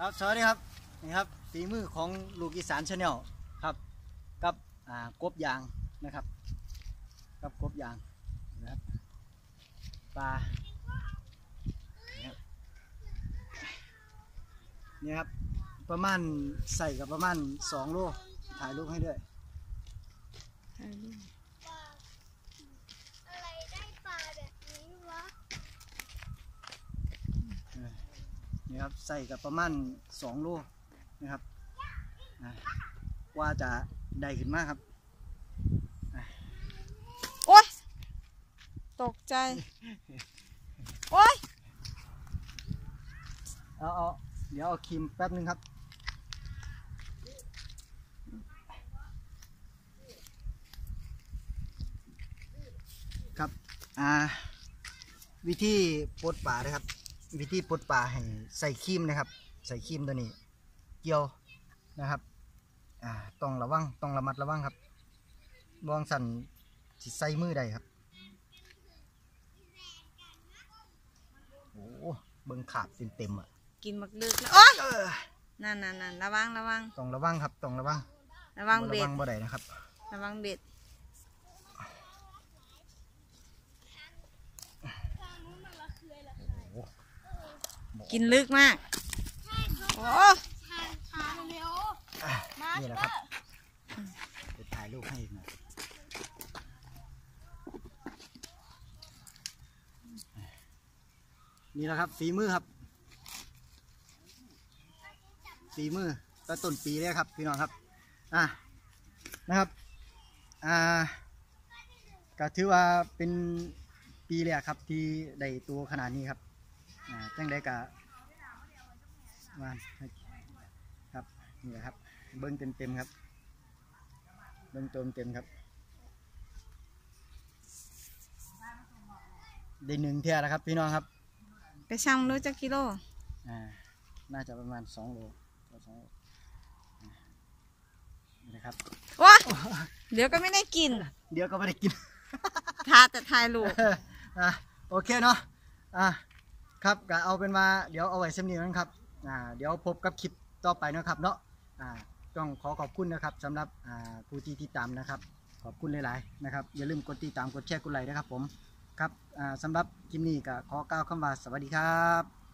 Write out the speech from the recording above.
ครับสวัสดีครับนี่ครับฝีมือของลูกอีสานชาแนลครับ กับอ่ากบยางนะครับ กับกบยางนะครับปลานี่ครับนี่ครับประมาณใส่กับประมาณสองโลถ่ายรูปให้ด้วยอะไรได้ปลาแบบนี้วะ นี่ครับใส่กับประมาณสองโลนะครับอ่ากว่าจะได้ขึ้นมากครับโอ๊ยตกใจ โอ๊ยเอาเอาเดี๋ยวเอาครีมแป๊บนึงครับครับ อ่า วิธีปลดป่านะครับ วิธีปลดป่าให้ใส่ครีมนะครับ ใส่ครีมตัวนี้ เกี่ยวนะครับอ่าต้องระวังต้องระมัดระวังครับบองสั่นสิใส่มือได้ครับโอ้เบิ่งขาดเต็มๆอะกินหมักลึกแล้วโอ๊ยเออนั่นนั่นนั่นระวังระวังต้องระวังครับต้องระวังระวังบ่เบ็ระดวังบ่ได้นะครับ ระวังเบ็ด กินลึกมาก โอ้ทานทานเร็วอะมานี่แหละครับไปถ่ายรูปให้อีกหน่อยนี่แหละครับฝีมือครับฝีมือตอนต้นปีเลยครับ พี่น้องครับ อะนะครับ อ่าก็ถือว่าเป็นปีแรกครับที่ได้ตัวขนาดนี้ครับอ่า จังได้กะมาครับนี่แหละครับ เบิ้งเต็มเต็มๆครับ เบิ้งเต็มเต็มๆครับได้หนึ่งเท่าแล้วครับ พี่น้องครับ ไปช่างรู้จักกิโลอ่าน่าจะประมาณสองโลก็สองโลอ่านี่นะครับว้าเดี๋ยวก็ไม่ได้กิน เดี๋ยวก็ไม่ได้กินทาแต่ทายลูกอะโอเคเนาะอะ ครับก็เอาเป็นว่าเดี๋ยวเอาไว้สำนีนั้นครับอ่าเดี๋ยวพบกับคลิปต่อไปนะครับเนาะอ่าต้องขอขอบคุณนะครับสำหรับอ่าผู้ที่ติดตามนะครับ ขอบคุณหลายๆนะครับอย่าลืมกดติดตามกดแชร์กดไลค์นะครับผมครับอ่าสำหรับคลิปนี้ก็ขอกล่าวคำว่าสวัสดีครับ